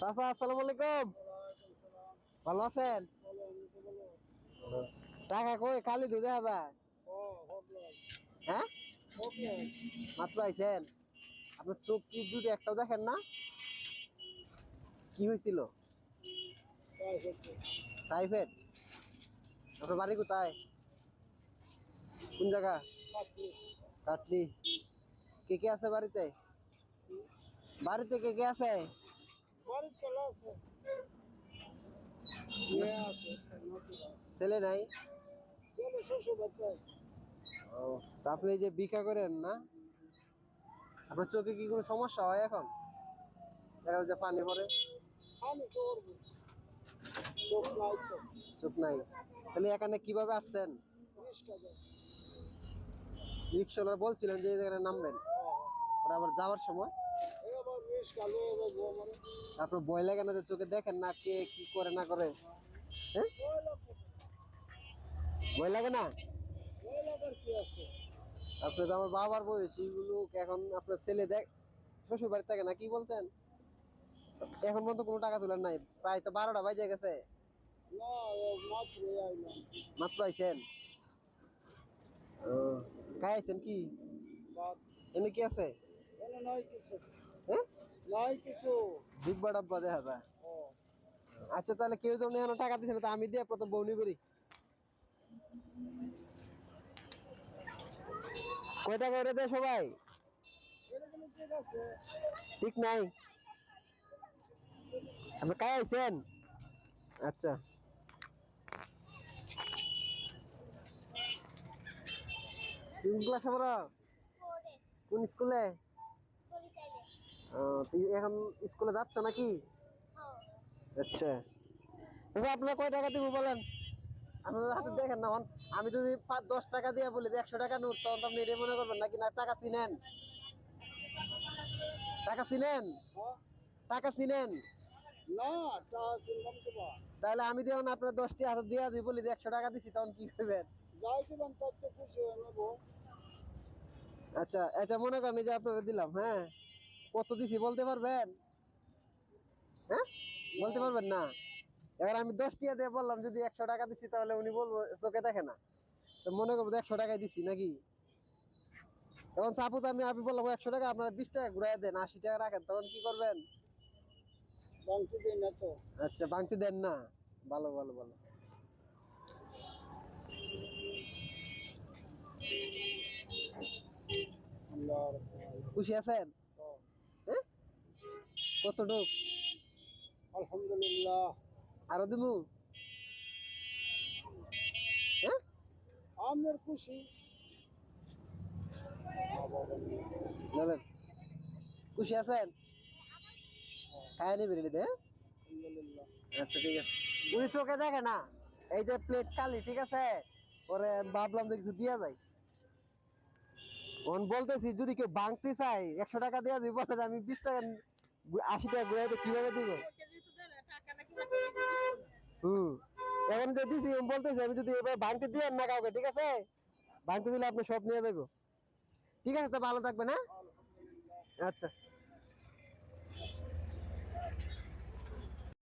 চাচা, আসসালামু আলাইকুম। ভালো আছেন? টাকা কই? খালি দু দেখা হ্যাঁ? মাত্র আইছেন? আপনার চোখ কি দুটো একটাও দেখেন না? কি হয়েছিল টাইফয়েড আপনার বাড়ি কোথায়? কোন জায়গা? কাটলি। কে কে আছে বাড়িতে? বাড়িতে কে কে আছে? ছেলে নাই? ও তা আপনি যে বিকা করেন না আপনার চোখে কি কোনো সমস্যা হয় এখন? দেখা যাচ্ছে পানি পড়ে। চোখ নাই তাহলে এখানে কীভাবে আসছেন? রিক্সাওয়ালা বলছিলেন যে এই জায়গায় নামবেন। ওরা আবার যাওয়ার সময়? আপনার ভয় লাগে না যে চোখে দেখেন না কে কি করে না করে? হ্যাঁ? ভয় লাগে না? আপনি তো আমার বাবার বয়সী লোক এখন আপনার ছেলে দেখ শ্বশুর বাড়ি থাকে না কি বলছেন? এখন পর্যন্ত কোনো টাকা তোলার নাই প্রায় তো বারোটা বাজে গেছে। মাত্র আইছেন? কাই আইছেন কি? এনে কি আছে? হ্যাঁ? ডিব্বা ডাব্বা দেখা যায় আচ্ছা তাহলে কেউ যখন এখনও টাকা দিচ্ছে না তা আমি দিয়ে প্রথম বউনি করি কয় টাকা করে দেয় সবাই? ঠিক নাই। আপনি কাই আইছেন? আচ্ছা। কোন ক্লাসে পড়ো? কোন স্কুলে? তুই এখন স্কুলে যাচ্ছ নাকি? হ্যাঁ আচ্ছা আপনার কয় টাকা দিব বলেন? আপনার হাতে দেখেন না আমি যদি পাঁচ দশ টাকা দিয়ে বলি যে একশো টাকা নোট তখন তো আপনি এটা মনে করবেন নাকি না? টাকা চিনেন? টাকা চিনেন? টাকা চিনেন? তাহলে আমি দেব না আপনার দশটি হাতে দিয়ে যদি বলি যে একশো টাকা দিছি তখন কি করবেন আচ্ছা আচ্ছা মনে করেন যে আপনাকে দিলাম হ্যাঁ? কত দিছি বলতে পারবেন? হ্যাঁ? বলতে পারবেন না? এবার আমি দশ টিয়া দিয়ে বললাম যদি একশো টাকা দিছি তাহলে উনি বলব চোখে দেখে না। তো মনে করব একশো টাকায় দিছি নাকি? এখন সাপোজ আমি আমি বললাম একশো টাকা আপনার বিশ টাকা ঘুরাই দেন আশি টাকা রাখেন তখন কি করবেন? আচ্ছা বাংতি দেন না? ভালো ভালো ভালো। খুশি আছেন? কতটুক? আলহামদুলিল্লাহ। আরও হ্যাঁ? আমের খুশি। বলেন খুশি আছেন? খায় দে আচ্ছা ঠিক আছে। উনি চোখে দেখে না? এই যে প্লেট কালি ঠিক আছে? ওরে ভাবলাম যে কিছু দিয়া যায় ওন বলতেছি যদি কেউ ভাঙতে চাই একশো টাকা দেওয়া দিই বলে আমি বিশ টাকা আশি টাকা ঘুরাইতে কীভাবে দিব? হুম। এখন যদি ও বলতেছে আমি যদি এবার ভাঙতে দিয়েন না কাউকে ঠিক আছে? ভাঙতে দিলে আপনি সব নিয়ে দেবো ঠিক আছে তো ভালো থাকবে না আচ্ছা।